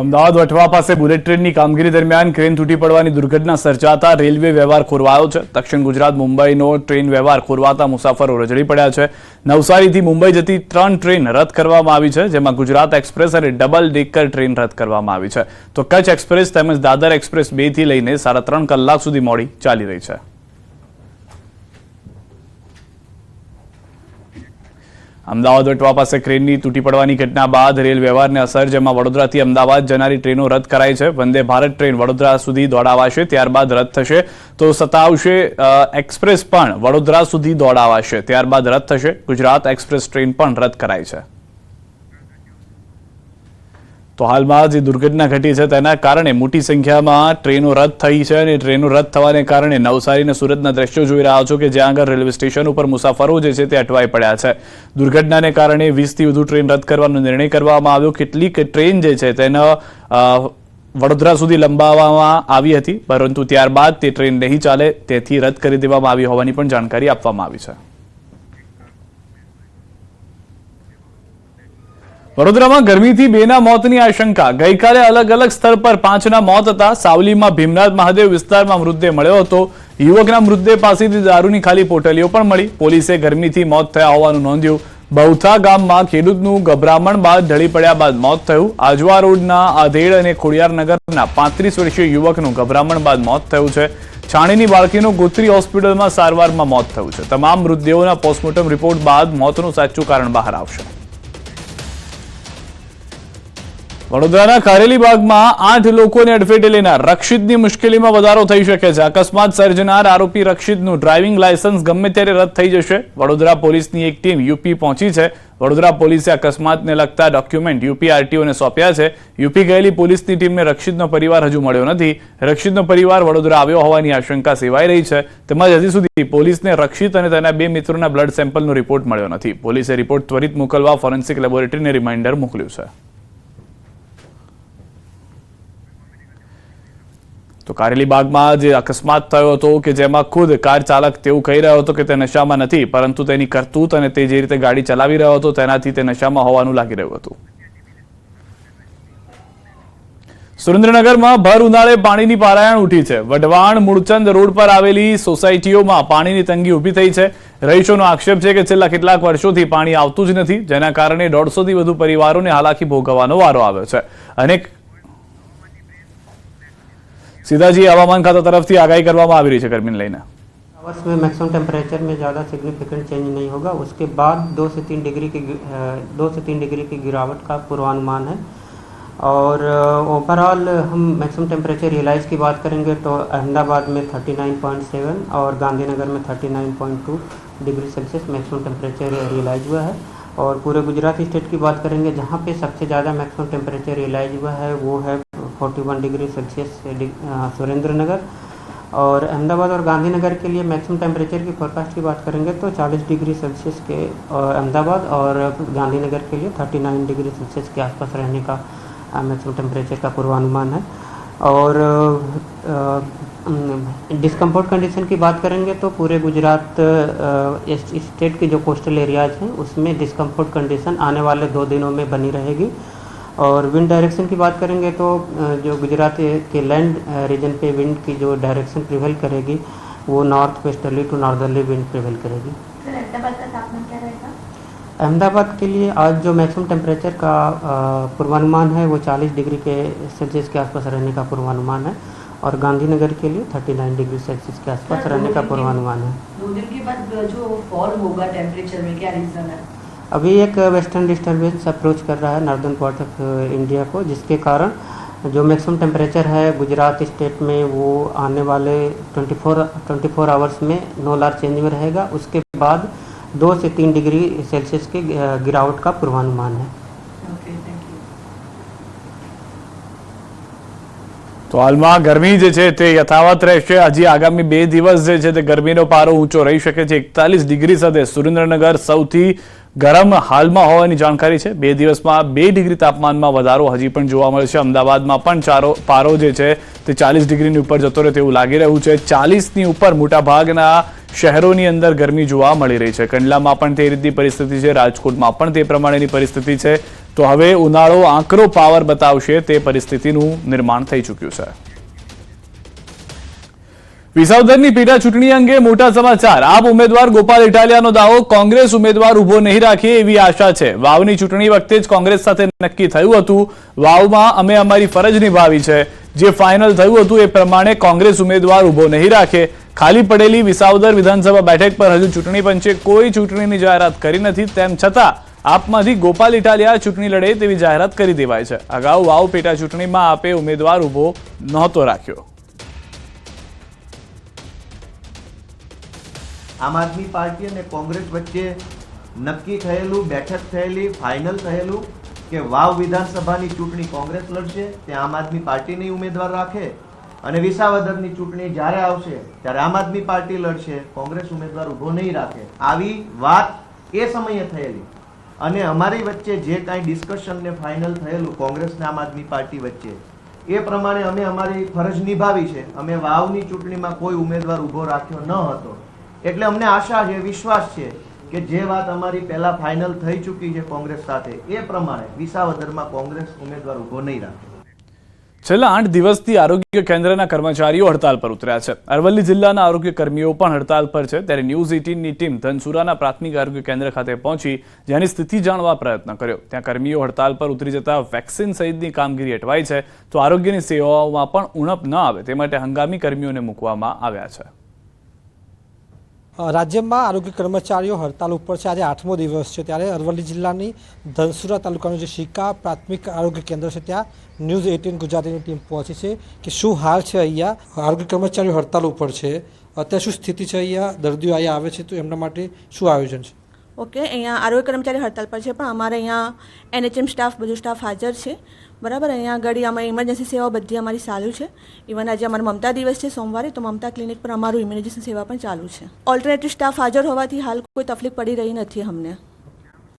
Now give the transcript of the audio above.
અમદાવાદ વટવા પાસે બુલેટ ટ્રેનની કામગીરી દરમિયાન ક્રેન તૂટી પડવાની દુર્ઘટના સર્જાતા રેલવે વ્યવહાર ખોરવાયો છે. દક્ષિણ ગુજરાત મુંબઈનો ટ્રેન વ્યવહાર ખોરવાતા મુસાફરો રજડી પડ્યા છે. નવસારીથી મુંબઈ જતી ત્રણ ટ્રેન રદ કરવામાં આવી છે, જેમાં ગુજરાત એક્સપ્રેસ અને ડબલ ડેકર ટ્રેન રદ કરવામાં આવી છે. તો કચ્છ એક્સપ્રેસ તેમજ દાદર એક્સપ્રેસ બેથી લઈને સાડા ત્રણ કલાક સુધી મોડી ચાલી રહી છે. અમદાવાદ વટવા પાસે ક્રેનની તૂટી પડવાની ઘટના બાદ રેલ વ્યવહારને અસર, જેમાં વડોદરાથી અમદાવાદ જનારી ટ્રેનો રદ કરાઈ છે. વંદે ભારત ટ્રેન વડોદરા સુધી દોડાવાશે, ત્યારબાદ રદ થશે. તો સતાવશે એક્સપ્રેસ પણ વડોદરા સુધી દોડાવાશે, ત્યારબાદ રદ થશે. ગુજરાત એક્સપ્રેસ ટ્રેન પણ રદ કરાઈ છે. તો હાલમાં જે દુર્ઘટના ઘટી છે તેના કારણે મોટી સંખ્યામાં ટ્રેનો રદ થઈ છે અને ટ્રેનો રદ થવાને કારણે નવસારી અને સુરતના દ્રશ્યો જોઈ રહ્યા છો કે જ્યાં આગળ રેલવે સ્ટેશન ઉપર મુસાફરો જે છે તે અટવાઈ પડ્યા છે. દુર્ઘટનાને કારણે વીસથી વધુ ટ્રેન રદ કરવાનો નિર્ણય કરવામાં આવ્યો. કેટલીક ટ્રેન જે છે તેનો વડોદરા સુધી લંબાવવામાં આવી હતી, પરંતુ ત્યારબાદ તે ટ્રેન નહીં ચાલે, તેથી રદ કરી દેવામાં આવી હોવાની પણ જાણકારી આપવામાં આવી છે. વડોદરામાં ગરમીથી બેના મોતની આશંકા. ગઈકાલે અલગ અલગ સ્થળ પર પાંચના મોત હતા. સાવલીમાં ભીમનાથ મહાદેવ વિસ્તારમાં મૃતદેહ મળ્યો હતો. યુવકના મૃતદેહ પાસેથી દારૂની ખાલી પોટલીઓ પણ મળી. પોલીસે ગરમીથી મોત થયા હોવાનું નોંધ્યું. બૌથા ગામમાં ખેડૂતનું ગભરામણ બાદ ઢળી પડ્યા બાદ મોત થયું. આજવા રોડના આધેડ અને ખોડિયારનગરના પાંત્રીસ વર્ષીય યુવકનું ગભરામણ બાદ મોત થયું છે. છાણીની બાળકીનું ગોત્રી હોસ્પિટલમાં સારવારમાં મોત થયું છે. તમામ મૃતદેહોના પોસ્ટમોર્ટમ રિપોર્ટ બાદ મોતનું સાચું કારણ બહાર આવશે. વડોદરાના કારેલી બાગમાં આઠ લોકોને અડફેટે લેનાર રક્ષિતની મુશ્કેલીમાં વધારો થઈ શકે છે. અકસ્માત સર્જનાર આરોપી રક્ષિતનું ડ્રાઇવિંગ લાયસન્સ ગમે ત્યારે રદ થઈ જશે. વડોદરા પોલીસની એક ટીમ યુપી પહોંચી છે. વડોદરા પોલીસે અકસ્માતને લગતા ડોક્યુમેન્ટ યુપી આરટીઓને સોંપ્યા છે. યુપી ગયેલી પોલીસની ટીમને રક્ષિતનો પરિવાર હજુ મળ્યો નથી. રક્ષિતનો પરિવાર વડોદરા આવ્યો હોવાની આશંકા સેવાઈ રહી છે. તેમજ હજી સુધી પોલીસને રક્ષિત અને તેના બે મિત્રોના બ્લડ સેમ્પલનો રિપોર્ટ મળ્યો નથી. પોલીસે રિપોર્ટ ત્વરિત મોકલવા ફોરેન્સિક લેબોરેટરીને રિમાઇન્ડર મોકલ્યું છે. તો કારેલી બાગમાં જે અકસ્માત થયો હતો કે જેમાં ખુદ કાર ચાલક તેવું કહી રહ્યો હતો કે તે નશામાં નથી, પરંતુ તેની કરતૂત અને તે જે રીતે ગાડી ચલાવી રહ્યો હતો તેનાથી તે નશામાં હોવાનું લાગી રહ્યું હતું. સુરેન્દ્રનગરમાં ભર ઉનાળે પાણીની પારાયણ ઉઠી છે. વઢવાણ મૂળચંદ રોડ પર આવેલી સોસાયટીઓમાં પાણીની તંગી ઊભી થઈ છે. રહીશોનો આક્ષેપ છે કે છેલ્લા કેટલાક વર્ષોથી પાણી આવતું જ નથી, જેના કારણે દોઢસોથી વધુ પરિવારોને હાલાકી ભોગવવાનો વારો આવ્યો છે. અનેક સીધાજી હવામાન ખાતા તરફથી આગાહી કરવામાં આવી રહી છે ગરમીને લઈને आवर्स में मैक्सिमम टेम्परेचर में ज़्यादा सिग्निफिकेंट चेंज नहीं होगा उसके बाद दो से तीन डिग्री की गि- अ, दो से तीन डिग्री की गिरावट का पूर्वानुमान है और ओवरऑल हम मैक्सिमम टेम्परेचर रियलाइज की बात करेंगे तो अहमदाबाद में 39.7 और गांधीनगर में 39.2 degree Celsius maximum temperature realise हुआ है और पूरे गुजरात स्टेट की बात करेंगे जहाँ पे सबसे ज़्यादा मैक्सिमम टेम्परेचर रियलाइज हुआ है वो है 41 डिग्री सेल्सियस सुरेंद्र नगर और अहमदाबाद और गांधीनगर के लिए मैक्सिमम टेम्परेचर की फोरकास्ट की बात करेंगे तो 40 डिग्री सेल्सियस के अ, अहमदाबाद और गांधीनगर के लिए 39 डिग्री सेल्सियस के आसपास रहने का मैक्सिमम टेम्परेचर का पूर्वानुमान है। और डिस्कम्फर्ट कंडीशन की बात करेंगे तो पूरे गुजरात स्टेट के जो कोस्टल एरियाज़ हैं उसमें डिस्कम्फर्ट कंडीशन आने वाले दो दिनों में बनी रहेगी। और विंड डायरेक्शन की बात करेंगे तो जो गुजरात के लैंड रीजन पे विंड की जो डायरेक्शन प्रिवेल करेगी वो north westerly to northerly wind prevail करेगी। अहमदाबाद का तापमान क्या रहेगा? अहमदाबाद के लिए आज जो मैक्सिमम टेम्परेचर का पूर्वानुमान है वो 40 डिग्री के सेल्सियस के आसपास रहने का पूर्वानुमान है और गांधीनगर के लिए 39 डिग्री सेल्सियस के आसपास रहने के- पूर्वानुमान है। दो दिन के बाद जो फॉल होगा टेम्परेचर में क्या रीजन है? अभी एक वेस्टर्न डिस्टर्बेंस अप्रोच कर रहा है नॉर्दर्न पार्ट ऑफ इंडिया को जिसके कारण जो मैक्सिमम टेम्परेचर है गुजरात स्टेट में वो आने वाले 24 24 आवर्स में नो लार चेंज में रहेगा उसके बाद दो से तीन डिग्री सेल्सियस के अ, गिरावट का पूर्वानुमान है ओके थैंक यू તો હાલમાં ગરમી જે છે તે યથાવત રહેશે હજી આગામી બે દિવસ જે છે તે ગરમીનો પારો ઊંચો રહી શકે છે એકતાલીસ ડિગ્રી સાથે સુરેન્દ્રનગર સૌથી ગરમ હાલમાં હોવાની જાણકારી છે. બે દિવસમાં બે ડિગ્રી તાપમાનમાં વધારો હજી પણ જોવા મળશે અમદાવાદમાં પણ ચારો પારો જે છે તે ચાલીસ ડિગ્રીની ઉપર જતો રહે તેવું લાગી રહ્યું છે. ચાલીસની ઉપર મોટાભાગના શહેરોની અંદર ગરમી જોવા મળી રહી છે. કંડલામાં પણ તે રીતની પરિસ્થિતિ છે. રાજકોટમાં પણ તે પ્રમાણેની પરિસ્થિતિ છે. તો હવે ઉનાળો આંકરો પાવર બતાવશે તે પરિસ્થિતિનું નિર્માણ થઈ ચૂક્યું છે. વિસાવદરની પેટા ચૂંટણી અંગે મોટા સમાચાર. આપ ઉમેદવાર ગોપાલ ઇટાલિયાનો દાવો કોંગ્રેસ ઉમેદવાર ઊભો નહીં રાખે એવી આશા છે. વાવની ચૂંટણી વખતે જ કોંગ્રેસ સાથે નક્કી થયું હતું. વાવમાં અમે અમારી ફરજ નિભાવી છે. જે ફાઇનલ થયું હતું એ પ્રમાણે કોંગ્રેસ ઉમેદવાર ઊભો નહીં રાખે. ખાલી પડેલી વિસાવદર વિધાનસભા બેઠક પર હજુ ચૂંટણી પંચે કોઈ ચૂંટણીની જાહેરાત કરી નથી. તેમ છતાં, આપમાંથી ગોપાલ ઇટાલિયા ચૂંટણી લડે તેવી જાહેરાત કરી દેવાય છે. અગાઉ વાવ પેટા ચૂંટણીમાં આપે ઉમેદવાર ઊભો નહોતો રાખ્યો. આમ આદમી પાર્ટી અને કોંગ્રેસ વચ્ચે નક્કી થયેલું, બેઠક થયેલી ફાઇનલ થયેલું કે વાવ વિધાનસભાની ચૂંટણી કોંગ્રેસ લડશે ત્યાં આમ આદમી પાર્ટીની ઉમેદવાર રાખે અને વિસાવદરની ચૂંટણી જ્યારે આવશે, ત્યારે આમ આદમી પાર્ટી લડશે, કોંગ્રેસ ઉમેદવાર ઊભો નહીં રાખે. આવી વાત એ સમયે થયેલી. અને અમારી વચ્ચે જે કાંઈ ડિસ્કશન ને ફાઇનલ થયેલું કોંગ્રેસ ને આમ આદમી પાર્ટી વચ્ચે, એ પ્રમાણે અમે અમારી ફરજ નિભાવી છે. અમે વાવની ચૂંટણીમાં કોઈ ઉમેદવાર ઊભો રાખ્યો ન હતો. એટલે અમને આશા છે, વિશ્વાસ છે કે જે વાત અમારી પહેલા ફાઇનલ થઈ ચૂકી છે કોંગ્રેસ સાથે, એ પ્રમાણે વિસાવદરમાં કોંગ્રેસ ઉમેદવાર ઊભો નહીં રાખે. છેલ્લા આઠ દિવસથી આરોગ્ય કેન્દ્રના કર્મચારીઓ હડતાલ પર ઉતર્યા છે. અરવલ્લી જિલ્લાના આરોગ્ય કર્મીઓ પણ હડતાલ પર છે. ત્યારે ન્યૂઝ એટીનની ટીમ ધનસુરાના પ્રાથમિક આરોગ્ય કેન્દ્ર ખાતે પહોંચી જેની સ્થિતિ જાણવા પ્રયત્ન કર્યો. ત્યાં કર્મીઓ હડતાલ પર ઉતરી જતા વેક્સિન સહિતની કામગીરી અટવાઈ છે. તો આરોગ્યની સેવાઓમાં પણ ઉણપ ન આવે, તે માટે હંગામી કર્મીઓને મૂકવામાં આવ્યા છે. રાજ્યમાં આરોગ્ય કર્મચારીઓ હડતાલ ઉપર છે. આજે આઠમો દિવસ છે ત્યારે અરવલ્લી જિલ્લાની ધનસુરા તાલુકાનું જે શિકા પ્રાથમિક આરોગ્ય કેન્દ્ર છે, ત્યાં ન્યૂઝ એટીન ગુજરાતીની ટીમ પહોંચી છે કે શું હાલ છે અહીંયા? આરોગ્ય કર્મચારીઓ હડતાલ ઉપર છે. અત્યારે શું સ્થિતિ છે અહીંયા? દર્દીઓ અહીંયા આવે છે, તો એમના માટે શું આયોજન છે? ઓકે, અહીંયા આરોગ્ય કર્મચારી હડતાલ પર છે, પણ અમારે અહીંયા એનએચએમ સ્ટાફ, બધું સ્ટાફ હાજર છે. બરાબર, અહીંયા આગળ અમારી ઇમરજન્સી સેવાઓ બધી અમારી ચાલુ છે. ઇવન આજે અમારો મમતા દિવસ છે સોમવારે, તો મમતા ક્લિનિક પર અમારું ઇમરજન્સી સેવા પણ ચાલુ છે. ઓલ્ટરનેટિવ સ્ટાફ હાજર હોવાથી હાલ કોઈ તકલીફ પડી રહી નથી અમને.